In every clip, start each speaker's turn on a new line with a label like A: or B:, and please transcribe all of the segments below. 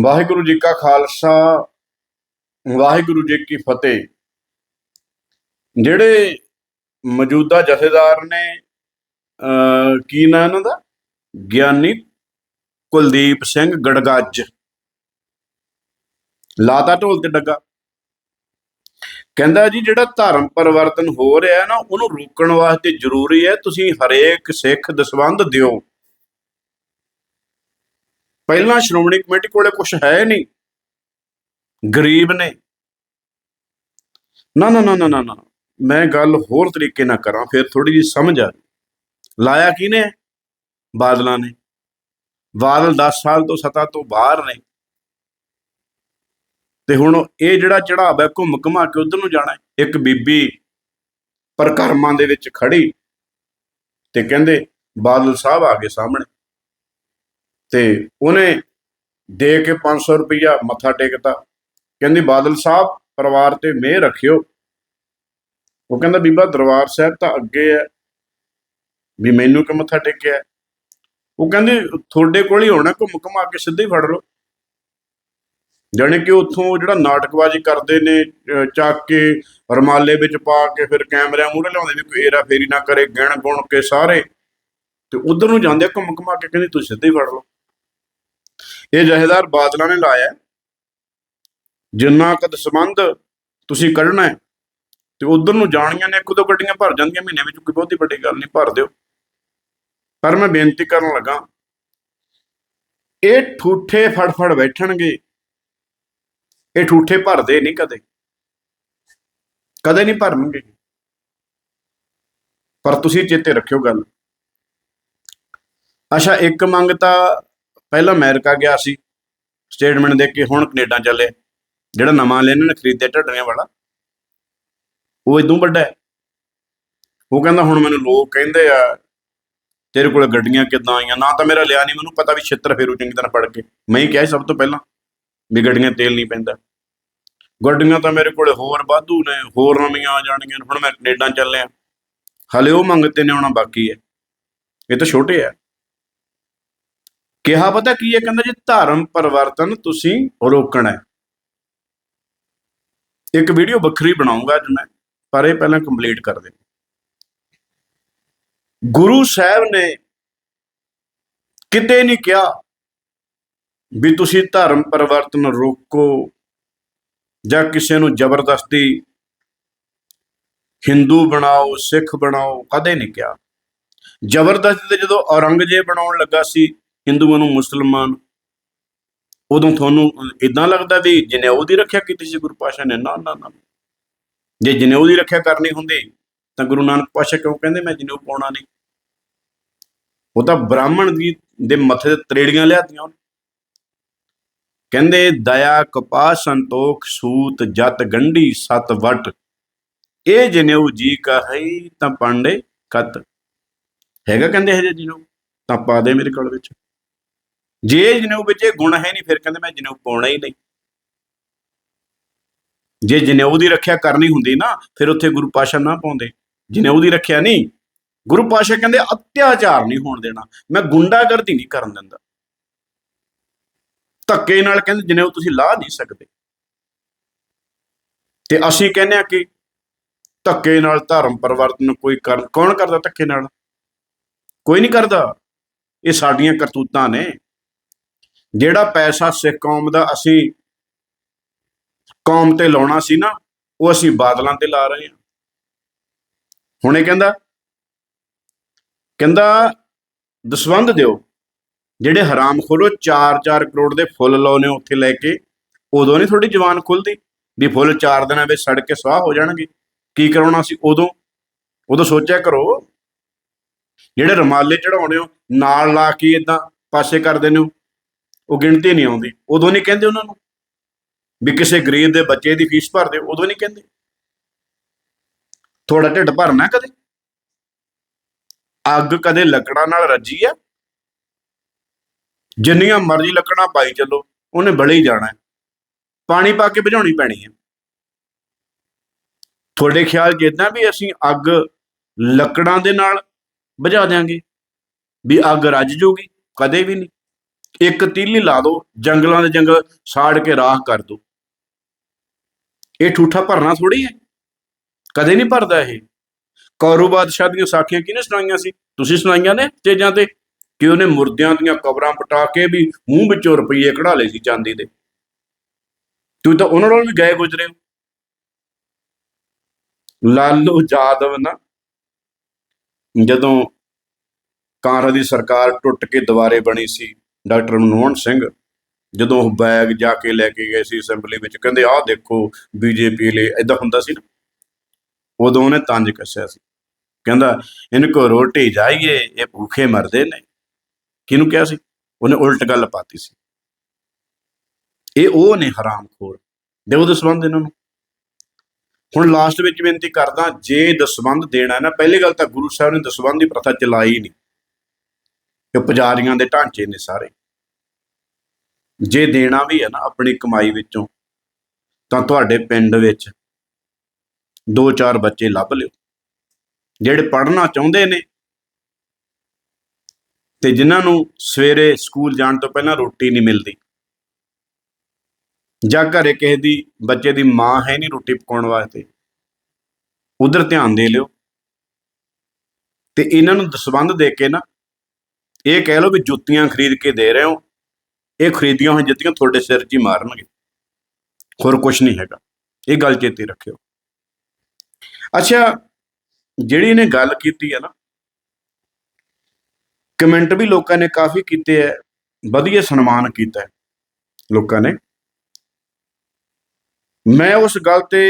A: ਵਾਹਿਗੁਰੂ ਜੀ ਕਾ ਖਾਲਸਾ ਵਾਹਿਗੁਰੂ ਜੀ ਕੀ ਫਤਿਹ। ਜਿਹੜੇ ਮੌਜੂਦਾ ਜਥੇਦਾਰ ਨੇ ਅਹ, ਕੀ ਨਾਂ ਇਹਨਾਂ ਦਾ? ਗਿਆਨੀ ਕੁਲਦੀਪ ਸਿੰਘ ਗੜਗੱਜ। ਲਾਤਾ ਢੋਲ ਤੇ ਡੱਗਾ। ਕਹਿੰਦਾ ਜੀ ਜਿਹੜਾ ਧਰਮ ਪਰਿਵਰਤਨ ਹੋ ਰਿਹਾ ਨਾ ਉਹਨੂੰ ਰੋਕਣ ਵਾਸਤੇ ਜ਼ਰੂਰੀ ਹੈ ਤੁਸੀਂ ਹਰੇਕ ਸਿੱਖ ਦਸਵੰਧ ਦਿਓ। ਪਹਿਲਾਂ ਸ਼੍ਰੋਮਣੀ ਕਮੇਟੀ ਕੋਲੇ ਕੁਝ ਹੈ ਨਹੀਂ। ਗਰੀਬ ਨੇ। ਨਾ ਨਾ ਨਾ ਨਾ ਨਾ ਮੈਂ ਗੱਲ ਹੋਰ ਤਰੀਕੇ ਨਾਲ ਕਰਾਂ, ਫਿਰ ਥੋੜੀ ਜੀ ਸਮਝ ਆ ਲਾਇਆ ਕਿਹਨੇ? ਹੈ? ਬਾਦਲਾਂ ਨੇ। ਬਾਦਲ 10 ਸਾਲ ਤੋਂ ਸਤਾ ਤੋਂ ਬਾਹਰ ਨੇ। ਤੇ ਹੁਣ ਇਹ ਜਿਹੜਾ ਚੜਾਵਾ ਘੁੰਮ ਘਮਾ ਕੇ ਉਧਰ ਨੂੰ ਜਾਣਾ ਇੱਕ ਬੀਬੀ ਪ੍ਰਕਰਮਾਂ ਦੇ ਵਿੱਚ ਖੜੀ ਤੇ ਕਹਿੰਦੇ, ਬਾਦਲ ਸਾਹਿਬ ਆ ਗਏ ਸਾਹਮਣੇ। ਤੇ ਉਹਨੇ ਦੇ ਕੇ 500 ਰੁਪਇਆ ਮੱਥਾ ਟੇਕਤਾ। ਕਹਿੰਦੀ, ਬਾਦਲ ਸਾਹਿਬ, ਪਰਿਵਾਰ ਤੇ ਮਿਹਰ ਰੱਖਿਓ। ਉਹ ਕਹਿੰਦਾ, ਬੀਬਾ, ਦਰਬਾਰ ਸਾਹਿਬ ਤਾਂ ਅੱਗੇ ਹੈ ਵੀ ਮੈਨੂੰ ਕਿ ਮੱਥਾ ਟੇਕਿਆ? ਉਹ ਕਹਿੰਦੀ, ਤੁਹਾਡੇ ਕੋਲ ਹੀ ਹੋਣਾ ਘੁੰਮ ਘੁਮਾ ਕੇ ਸਿੱਧੇ ਹੀ ਫੜ ਲਓ। ਜਾਣੀ ਕਿ ਉੱਥੋਂ ਜਿਹੜਾ ਨਾਟਕਬਾਜ਼ੀ ਕਰਦੇ ਨੇ ਚੱਕ ਕੇ ਰਮਾਲੇ ਵਿੱਚ ਪਾ ਕੇ ਫਿਰ ਕੈਮਰਿਆਂ ਮੂਹਰੇ ਲਿਆਉਂਦੇ ਵੀ ਕੋਈ ਏਰਾ ਫੇਰੀ ਨਾ ਕਰੇ ਗਿਣ ਗੁਣ ਕੇ ਸਾਰੇ। ਤੇ ਉਧਰ ਨੂੰ ਜਾਂਦੇ ਆ ਘੁੰਮ ਘੁਮਾ ਕੇ, ਕਹਿੰਦੀ, ਤੁਸੀਂ ਸਿੱਧੇ ਹੀ ਫੜ ਲਓ। ਇਹ ਜਹੇਦਾਰ ਬਾਦਲਾਂ ਨੇ ਲਾਇਆ ਜਿੰਨਾ ਕਦ ਸੰਬੰਧ ਤੁਸੀਂ ਕੱਢਣਾ ਹੈ ਤੇ ਉਧਰ ਨੂੰ ਜਾਣੀਆਂ ਨੇ, ਇੱਕ ਦੋ ਗੱਡੀਆਂ ਭਰ ਜਾਂਦੀਆਂ ਮਹੀਨੇ ਵਿੱਚ ਕੋਈ ਬਹੁਤੀ ਵੱਡੀ ਗੱਲ ਨਹੀਂ, ਭਰ ਦਿਓ। ਪਰ ਮੈਂ ਬੇਨਤੀ ਕਰਨ ਲੱਗਾ, ਇਹ ਠੂਠੇ ਫੜ ਫੜ ਬੈਠਣਗੇ, ਇਹ ਠੂਠੇ ਭਰਦੇ ਨਹੀਂ ਕਦੇ। ਕਦੇ ਨਹੀਂ ਭਰਨਗੇ। ਪਰ ਤੁਸੀਂ ਚੇਤੇ ਰੱਖਿਓ ਗੱਲ। ਅੱਛਾ, ਇੱਕ ਮੰਗ ਤਾਂ ਪਹਿਲਾਂ ਅਮਰੀਕਾ ਗਿਆ ਸੀ। ਸਟੇਟਮੈਂਟ ਦੇ ਕੇ ਹੁਣ ਕੈਨੇਡਾ ਚੱਲੇ। ਜਿਹੜਾ ਨਵਾਂ ਲੈਣ ਨੇ ਖਰੀਦਿਆ ਢੱਡਰੀਆਂ ਵਾਲਾ। ਉਹ ਇਦੋਂ ਵੱਡਾ ਹੈ। ਉਹ ਕਹਿੰਦਾ, ਹੁਣ ਮੈਨੂੰ ਲੋਕ ਕਹਿੰਦੇ ਆ, ਤੇਰੇ ਕੋਲ ਗੱਡੀਆਂ ਕਿੱਦਾਂ ਆਈਆਂ? ਨਾ ਤਾਂ ਮੇਰਾ ਲਿਆ ਨਹੀਂ ਮੈਨੂੰ ਪਤਾ ਵੀ ਛਿੱਤਰ ਫੇਰੂ ਚੰਗੀ ਤਰ੍ਹਾਂ ਪੜ ਕੇ। ਮੈਂ ਹੀ ਕਿਹਾ ਸਭ ਤੋਂ ਪਹਿਲਾਂ ਵੀ ਗੱਡੀਆਂ ਤੇਲ ਨਹੀਂ ਪੈਂਦਾ। ਗੱਡੀਆਂ ਤਾਂ ਮੇਰੇ ਕੋਲ ਹੋਰ ਵਾਧੂ ਨੇ, ਹੋਰ ਨਵੀਆਂ ਆ ਜਾਣਗੀਆਂ। ਹੁਣ ਮੈਂ ਕੈਨੇਡਾ ਚੱਲਿਆ। ਹਲੇ ਉਹ ਮੰਗਤੇ ਨੇ ਆਉਣਾ ਬਾਕੀ ਹੈ। ਇਹ ਤਾਂ ਛੋਟੇ ਆ। ਕਿਹਾ ਪਤਾ ਕੀ ਹੈ? ਕਹਿੰਦਾ ਜੀ, ਧਰਮ ਪਰਿਵਰਤਨ ਤੁਸੀਂ ਰੋਕਣਾ ਹੈ। ਇੱਕ ਵੀਡੀਓ ਵੱਖਰੀ ਬਣਾਉਂਗਾ ਅੱਜ ਮੈਂ, ਪਰ ਇਹ ਪਹਿਲਾਂ ਕੰਪਲੀਟ ਕਰ ਦੇ ਗੁਰੂ ਸਾਹਿਬ ਨੇ ਕਿਤੇ ਨਹੀਂ ਕਿਹਾ ਵੀ ਤੁਸੀਂ ਧਰਮ ਪਰਿਵਰਤਨ ਰੋਕੋ ਜਾਂ ਕਿਸੇ ਨੂੰ ਜ਼ਬਰਦਸਤੀ ਹਿੰਦੂ ਬਣਾਓ, ਸਿੱਖ ਬਣਾਓ, ਕਦੇ ਨਹੀਂ ਕਿਹਾ। ਜ਼ਬਰਦਸਤੀ ਤੇ ਜਦੋਂ ਔਰੰਗਜ਼ੇਬ ਬਣਾਉਣ ਲੱਗਾ ਸੀ ਹਿੰਦੂਆਂ ਨੂੰ, ਮੁਸਲਮਾਨ ਉਦੋਂ ਤੁਹਾਨੂੰ ਇਦਾਂ ਲੱਗਦਾ ਵੀ ਜਨੇਊ ਦੀ ਰੱਖਿਆ ਕੀਤੀ ਸੀ ਗੁਰੂ ਪਾਸ਼ਾ ਨੇ? ਨਾ ਨਾ ਨਾ। ਜੇ ਜਨੇਊ ਦੀ ਰੱਖਿਆ ਕਰਨੀ ਹੁੰਦੀ, ਤਾਂ ਗੁਰੂ ਨਾਨਕ ਪਾਸ਼ਾ ਕਿਉਂ ਕਹਿੰਦੇ, ਮੈਂ ਜਨੇਊ ਪਾਉਣਾ ਨਹੀਂ? ਉਹ ਤਾਂ ਬ੍ਰਾਹਮਣ ਦੀ, ਦੇ ਮੱਥੇ ਤੇ ਤਰੇੜੀਆਂ ਲਿਆਤੀਆਂ ਉਹਨੇ। ਕਹਿੰਦੇ, ਦਇਆ ਕਪਾਹ ਸੰਤੋਖ ਸੂਤ ਜਤ ਗੰਢੀ ਸਤ ਵਟ। ਇਹ ਜਨੇਊ ਜੀ ਕਹਈ ਤਾਂ ਪਾਂਡੇ ਕਤ। ਹੈਗਾ ਕਹਿੰਦੇ ਹਜੇ ਜਨੇਊ ਤਾਂ ਪਾ ਦੇ ਮੇਰੇ ਕੋਲ ਵਿੱਚ। ਜੇ ਜਨੇਊ ਵਿੱਚ ਇਹ ਗੁਣ ਹੈ ਨਹੀਂ, ਫਿਰ ਕਹਿੰਦੇ ਮੈਂ ਜਨੇਊ ਪਾਉਣਾ ਹੀ ਨਹੀਂ। ਜੇ ਜਨੇਊ ਦੀ ਰੱਖਿਆ ਕਰਨੀ ਹੁੰਦੀ ਨਾ, ਫਿਰ ਉੱਥੇ ਗੁਰੂ ਪਾਸ਼ਾ ਨਾ ਪਾਉਂਦੇ। ਜਨੇਊ ਦੀ ਰੱਖਿਆ ਨਹੀਂ। ਗੁਰੂ ਪਾਸ਼ਾ ਕਹਿੰਦੇ, ਅਤਿਆਚਾਰ ਨਹੀਂ ਹੋਣ ਦੇਣਾ। ਮੈਂ ਗੁੰਡਾਗਰਦੀ ਨਹੀਂ ਕਰਨ ਦਿੰਦਾ। ਧੱਕੇ ਨਾਲ ਕਹਿੰਦੇ, ਜਨੇਊ, ਤੁਸੀਂ ਲਾਹ ਨਹੀਂ ਸਕਦੇ। ਤੇ ਅਸੀਂ ਕਹਿੰਦੇ ਆ ਕਿ ਧੱਕੇ ਨਾਲ ਧਰਮ ਪਰਿਵਰਤਨ ਕੋਈ ਕਰ ਕੌਣ ਕਰਦਾ ਧੱਕੇ ਨਾਲ? ਕੋਈ ਨਹੀਂ ਕਰਦਾ। ਇਹ ਸਾਡੀਆਂ ਕਰਤੂਤਾਂ ਨੇ। ਜਿਹੜਾ ਪੈਸਾ ਸਿੱਖ ਕੌਮ ਦਾ ਅਸੀਂ ਕੌਮ ਤੇ ਲਾਉਣਾ ਸੀ ਨਾ, ਉਹ ਅਸੀਂ ਬਾਦਲਾਂ ਤੇ ਲਾ ਰਹੇ ਹਾਂ। ਹੁਣ ਇਹ ਕਹਿੰਦਾ ਕਹਿੰਦਾ, ਦਸਵੰਧ ਦਿਓ, ਜਿਹੜੇ ਹਰਾਮ ਖੋਲੋ 4-4 ਕਰੋੜ ਦੇ ਫੁੱਲ ਲਾਉਨੇ ਉੱਥੇ ਲੈ ਕੇ, ਉਦੋਂ ਨਹੀਂ ਤੁਹਾਡੀ ਜਵਾਨ ਖੁੱਲਦੀ? ਵੀ ਫੁੱਲ 4 ਦਿਨਾਂ ਵਿੱਚ ਸੜ ਕੇ ਸਵਾਹ ਹੋ ਜਾਣਗੇ। ਕੀ ਕਰਾਉਣਾ ਸੀ ਉਦੋਂ? ਉਦੋਂ ਸੋਚਿਆ ਕਰੋ, ਜਿਹੜੇ ਰਮਾਲੇ ਚੜਾਉਣੇ ਹੋ, ਨਾਲ ਲਾ ਕੇ ਇਦਾਂ ਪਾਸੇ ਕਰ ਦਿੰਦੇ ਹੋ ਉਹ ਗਿਣਤੀ ਨਹੀਂ ਆਉਂਦੀ। ਉਦੋਂ ਨਹੀਂ ਕਹਿੰਦੇ ਉਹਨਾਂ ਨੂੰ ਵੀ ਕਿਸੇ ਗਰੀਬ ਦੇ ਬੱਚੇ ਦੀ ਫੀਸ ਭਰ ਦਿਓ, ਉਦੋਂ ਨਹੀਂ ਕਹਿੰਦੇ। ਥੋੜਾ ਢਿੱਡ ਭਰਨਾ ਕਦੇ? ਅੱਗ ਕਦੇ ਲੱਕੜਾਂ ਨਾਲ ਰੱਜੀ ਆ? ਜਿੰਨੀਆਂ ਮਰਜ਼ੀ ਲੱਕੜਾਂ ਪਾਈ ਚੱਲੋ, ਉਹਨੇ ਬਲੇ ਹੀ ਜਾਣਾ। ਪਾਣੀ ਪਾ ਕੇ ਬੁਝਾਉਣੀ ਪੈਣੀ ਹੈ ਤੁਹਾਡੇ ਖਿਆਲ ਜਿੱਦਾਂ ਵੀ ਅਸੀਂ ਅੱਗ ਲੱਕੜਾਂ ਦੇ ਨਾਲ ਬੁਝਾ ਦਿਆਂਗੇ? ਵੀ ਅੱਗ ਰੱਜ ਜੂਗੀ? ਕਦੇ ਵੀ ਨਹੀਂ। ਇੱਕ ਤੀਲੀ ਲਾ ਦਿਓ ਜੰਗਲਾਂ ਦੇ ਜੰਗਲ ਸਾੜ ਕੇ ਰਾਹ ਕਰ ਦਿਓ ਇਹ ਠੂਠਾ ਭਰਨਾ ਥੋੜੀ ਹੈ। ਕਦੇ ਨਹੀਂ ਭਰਦਾ ਇਹ। ਕੌਰੂ ਬਾਦਸ਼ਾਹ ਦੀਆਂ ਸਾਖੀਆਂ ਕਿਹਨੇ ਸੁਣਾਈਆਂ ਸੀ? ਤੁਸੀਂ ਸੁਣਾਈਆਂ ਨੇ ਤੇਜਾਂ ਤੇ? ਕਿ ਉਹਨੇ ਮੁਰਦਿਆਂ ਦੀਆਂ ਕਬਰਾਂ ਪਟਾ ਕੇ ਵੀ ਮੂੰਹ ਵਿੱਚੋਂ ਰੁਪਈਏ ਕਢਾ ਲਏ ਸੀ ਚਾਂਦੀ ਦੇ। ਤੂੰ ਤਾਂ ਉਹਨਾਂ ਨਾਲ ਵੀ ਗਏ ਗੁਜਰੇ ਹੋ। ਲਾਲੂ ਯਾਦਵ ਨਾ। ਜਦੋਂ ਕਾਂਗਰਸ ਦੀ ਸਰਕਾਰ ਟੁੱਟ ਕੇ ਦੁਬਾਰੇ ਬਣੀ ਸੀ ਡਾਕਟਰ ਮਨਮੋਹਨ ਸਿੰਘ ਜਦੋਂ ਉਹ ਬੈਗ ਜਾ ਕੇ ਲੈ ਕੇ ਗਏ ਸੀ ਅਸੈਂਬਲੀ ਵਿੱਚ, ਕਹਿੰਦੇ, ਆਹ ਦੇਖੋ ਬੀਜੇਪੀ ਲਈ ਇਦਾਂ ਹੁੰਦਾ ਸੀ ਨਾ? ਉਦੋਂ ਉਹਨੇ ਤੰਜ ਕੱਸਿਆ ਸੀ। ਕਹਿੰਦਾ, ਇਹਨਾਂ ਕੋ ਰੋਟੀ ਜਾਈਏ, ਇਹ ਭੁੱਖੇ ਮਰਦੇ ਨੇ। ਕਿਹਨੂੰ ਕਿਹਾ ਸੀ? ਉਹਨੇ ਉਲਟ ਗੱਲ ਪਾਤੀ ਸੀ। ਇਹ ਉਹ ਨੇ ਹਰਾਮਖੋਰ। ਦਿਓ ਦਸਵੰਦ ਇਹਨਾਂ ਨੂੰ। ਹੁਣ ਲਾਸਟ ਵਿੱਚ ਬੇਨਤੀ ਕਰਦਾ, ਜੇ ਦਸਵੰਦ ਦੇਣਾ ਨਾ, ਪਹਿਲੀ ਗੱਲ ਤਾਂ ਗੁਰੂ ਸਾਹਿਬ ਨੇ ਦਸਵੰਦ ਦੀ ਪ੍ਰਥਾ ਚਲਾਈ ਨਹੀਂ। ਕਿ ਪੁਜਾਰੀਆਂ ਦੇ ਢਾਂਚੇ ਨੇ ਸਾਰੇ। ਜੇ ਦੇਣਾ ਵੀ ਹੈ ਨਾ ਆਪਣੀ ਕਮਾਈ ਵਿੱਚੋਂ, ਤਾਂ ਤੁਹਾਡੇ ਪਿੰਡ ਵਿੱਚ ਦੋ ਚਾਰ ਬੱਚੇ ਲੱਭ ਲਿਓ। ਜਿਹੜੇ ਪੜ੍ਹਨਾ ਚਾਹੁੰਦੇ ਨੇ ਤੇ ਜਿਨ੍ਹਾਂ ਨੂੰ ਸਵੇਰੇ ਸਕੂਲ ਜਾਣ ਤੋਂ ਪਹਿਲਾਂ ਰੋਟੀ ਨਹੀਂ ਮਿਲਦੀ, ਜਾਂ ਘਰੇ ਕਿਸੇ ਦੀ, ਬੱਚੇ ਦੀ ਮਾਂ ਹੈ ਨਹੀਂ ਰੋਟੀ ਪਕਾਉਣ ਵਾਸਤੇ, ਉਧਰ ਧਿਆਨ ਦੇ ਲਿਓ। ਤੇ ਇਹਨਾਂ ਨੂੰ ਦਸਬੰਧ ਦੇ ਕੇ ਨਾ ਇਹ ਕਹਿ ਲਓ ਵੀ ਜੁੱਤੀਆਂ ਖਰੀਦ ਕੇ ਦੇ ਰਹੇ ਹੋ, ਇਹ ਖਰੀਦੀਆਂ ਹੋਈਆਂ ਜੁੱਤੀਆਂ ਤੁਹਾਡੇ ਸਿਰ 'ਚ ਹੀ ਮਾਰਨਗੇ। ਹੋਰ ਕੁਝ ਨਹੀਂ ਹੈਗਾ। ਇਹ ਗੱਲ ਚੇਤੇ ਰੱਖਿਓ। ਅੱਛਾ, ਜਿਹੜੀ ਇਹਨੇ ਗੱਲ ਕੀਤੀ ਹੈ ਨਾ, ਕਮੈਂਟ ਵੀ ਲੋਕਾਂ ਨੇ ਕਾਫੀ ਕੀਤੇ ਹੈ, ਵਧੀਆ ਸਨਮਾਨ ਕੀਤਾ ਲੋਕਾਂ ਨੇ। ਮੈਂ ਉਸ ਗੱਲ ਤੇ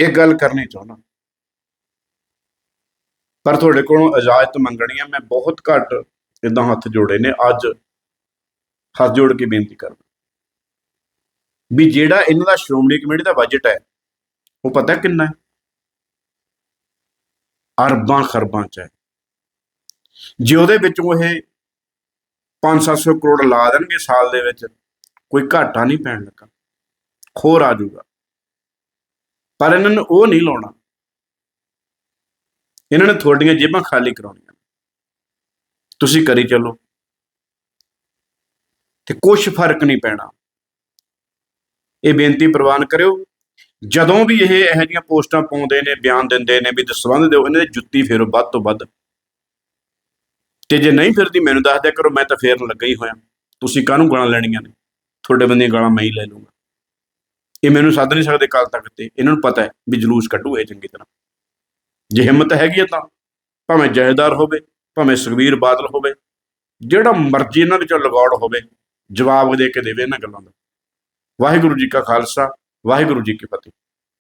A: ਇਹ ਗੱਲ ਕਰਨੀ ਚਾਹੁੰਦਾ। ਪਰ ਤੁਹਾਡੇ ਕੋਲੋਂ ਇਜਾਜ਼ਤ ਮੰਗਣੀ ਹੈ ਮੈਂ ਬਹੁਤ ਘੱਟ ਇਦਾਂ ਹੱਥ ਜੋੜੇ ਨੇ। ਅੱਜ ਹੱਥ ਜੋੜ ਕੇ ਬੇਨਤੀ ਕਰਦਾ। ਵੀ ਜਿਹੜਾ ਇਹਨਾਂ ਦਾ ਸ਼੍ਰੋਮਣੀ ਕਮੇਟੀ ਦਾ ਬਜਟ ਹੈ, ਉਹ ਪਤਾ ਕਿੰਨਾ ਹੈ? ਅਰਬਾਂ ਖਰਬਾਂ ਚ ਹੈ। ਜੇ ਉਹਦੇ ਵਿੱਚੋਂ ਇਹ 5-700 ਕਰੋੜ ਲਾ ਦੇਣਗੇ ਸਾਲ ਦੇ ਵਿੱਚ, ਕੋਈ ਘਾਟਾ ਨਹੀਂ ਪੈਣ ਲੱਗਾ। ਹੋਰ ਆ ਜਾਊਗਾ। ਪਰ ਇਹਨਾਂ ਨੂੰ ਉਹ ਨਹੀਂ ਲਾਉਣਾ। ਇਹਨਾਂ ਨੇ ਤੁਹਾਡੀਆਂ ਜੇਬਾਂ ਖਾਲੀ ਕਰਾਉਣੀਆਂ। ਤੁਸੀਂ ਕਰੀ ਚੱਲੋ। ਤੇ ਕੁਝ ਫ਼ਰਕ ਨਹੀਂ ਪੈਣਾ। ਇਹ ਬੇਨਤੀ ਪ੍ਰਵਾਨ ਕਰਿਓ, ਜਦੋਂ ਵੀ ਇਹ ਇਹੋ ਜਿਹੀਆਂ ਪੋਸਟਾਂ ਪਾਉਂਦੇ ਨੇ, ਬਿਆਨ ਦਿੰਦੇ ਨੇ, ਵੀ ਦਸਵੰਧ ਦਿਓ, ਇਹਨਾਂ ਦੀ ਜੁੱਤੀ ਫੇਰੋ ਵੱਧ ਤੋਂ ਵੱਧ। ਤੇ ਜੇ ਨਹੀਂ ਫਿਰਦੀ, ਮੈਨੂੰ ਦੱਸ ਦਿਆ ਕਰੋ, ਮੈਂ ਤਾਂ ਫੇਰਨ ਲੱਗਾ ਹੀ ਹੋਇਆ। ਤੁਸੀਂ ਕਾਹਨੂੰ ਗਾਲਾਂ ਲੈਣੀਆਂ ਨੇ? ਤੁਹਾਡੇ ਬੰਦੀਆਂ ਗਾਲਾਂ ਮੈਂ ਹੀ ਲੈ ਲੂੰਗਾ ਇਹ ਮੈਨੂੰ ਸੱਦ ਨਹੀਂ ਸਕਦੇ ਕੱਲ ਤੱਕ ਤੇ। ਇਹਨਾਂ ਨੂੰ ਪਤਾ ਹੈ ਵੀ ਜਲੂਸ ਕੱਢੂ ਇਹ ਚੰਗੀ ਤਰ੍ਹਾਂ। ਜੇ ਹਿੰਮਤ ਹੈਗੀ ਹੈ ਤਾਂ, ਭਾਵੇਂ ਜਹੇਦਾਰ ਹੋਵੇ, ਭਾਵੇਂ ਸੁਖਬੀਰ ਬਾਦਲ ਹੋਵੇ, ਜਿਹੜਾ ਮਰਜ਼ੀ ਇਹਨਾਂ ਵਿੱਚੋਂ ਲਗਾਉੜ ਹੋਵੇ, ਜਵਾਬ ਦੇ ਕੇ ਦੇਵੇ ਇਹਨਾਂ ਗੱਲਾਂ ਦਾ। ਵਾਹਿਗੁਰੂ ਜੀ ਕਾ ਖਾਲਸਾ, ਵਾਹਿਗੁਰੂ ਜੀ ਕੀ ਫਤਿਹ।